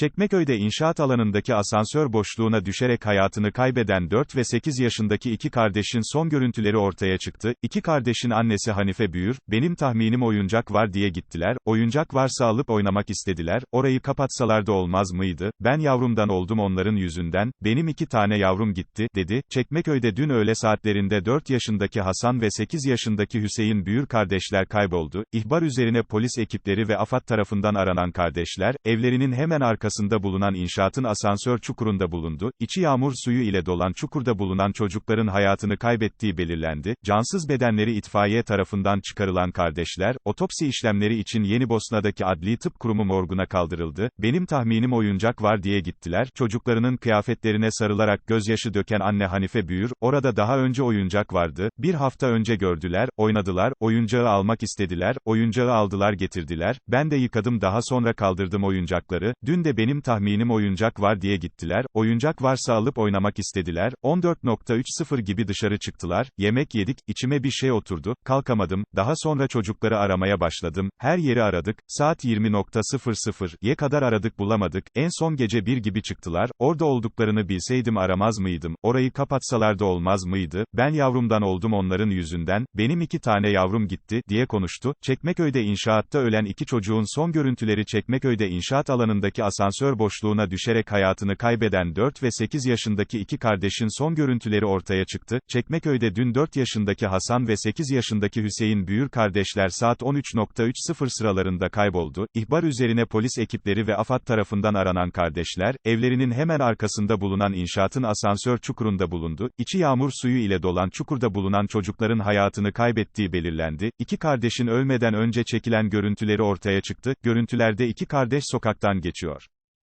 Çekmeköy'de inşaat alanındaki asansör boşluğuna düşerek hayatını kaybeden 4 ve 8 yaşındaki iki kardeşin son görüntüleri ortaya çıktı. İki kardeşin annesi Hanife Büyür, benim tahminim oyuncak var diye gittiler, oyuncak varsa alıp oynamak istediler, orayı kapatsalar da olmaz mıydı, ben yavrumdan oldum onların yüzünden, benim iki tane yavrum gitti, dedi. Çekmeköy'de dün öğle saatlerinde 4 yaşındaki Hasan ve 8 yaşındaki Hüseyin Büyür kardeşler kayboldu. İhbar üzerine polis ekipleri ve AFAD tarafından aranan kardeşler, evlerinin hemen arkasında bulunan inşaatın asansör çukurunda bulundu. İçi yağmur suyu ile dolan çukurda bulunan çocukların hayatını kaybettiği belirlendi. Cansız bedenleri itfaiye tarafından çıkarılan kardeşler, otopsi işlemleri için Yenibosna'daki Adli Tıp Kurumu morguna kaldırıldı. Benim tahminim oyuncak var diye gittiler. Çocuklarının kıyafetlerine sarılarak gözyaşı döken anne Hanife Büyür, orada daha önce oyuncak vardı. Bir hafta önce gördüler, oynadılar, oyuncağı almak istediler, oyuncağı aldılar getirdiler. Ben de yıkadım daha sonra kaldırdım oyuncakları. Dün de benim tahminim oyuncak var diye gittiler. Oyuncak varsa alıp oynamak istediler. 14.30 gibi dışarı çıktılar. Yemek yedik, içime bir şey oturdu. Kalkamadım. Daha sonra çocukları aramaya başladım. Her yeri aradık. Saat 20.00'ye kadar aradık bulamadık. En son gece bir gibi çıktılar. Orada olduklarını bilseydim aramaz mıydım? Orayı kapatsalar da olmaz mıydı? Ben yavrumdan oldum onların yüzünden. Benim iki tane yavrum gitti, diye konuştu. Çekmeköy'de inşaatta ölen iki çocuğun son görüntüleri Çekmeköy'de inşaat alanındaki asansör boşluğuna düşerek hayatını kaybeden 4 ve 8 yaşındaki iki kardeşin son görüntüleri ortaya çıktı. Çekmeköy'de dün 4 yaşındaki Hasan ve 8 yaşındaki Hüseyin Büyür kardeşler saat 13.30 sıralarında kayboldu. İhbar üzerine polis ekipleri ve AFAD tarafından aranan kardeşler, evlerinin hemen arkasında bulunan inşaatın asansör çukurunda bulundu. İçi yağmur suyu ile dolan çukurda bulunan çocukların hayatını kaybettiği belirlendi. İki kardeşin ölmeden önce çekilen görüntüleri ortaya çıktı. Görüntülerde iki kardeş sokaktan geçiyor.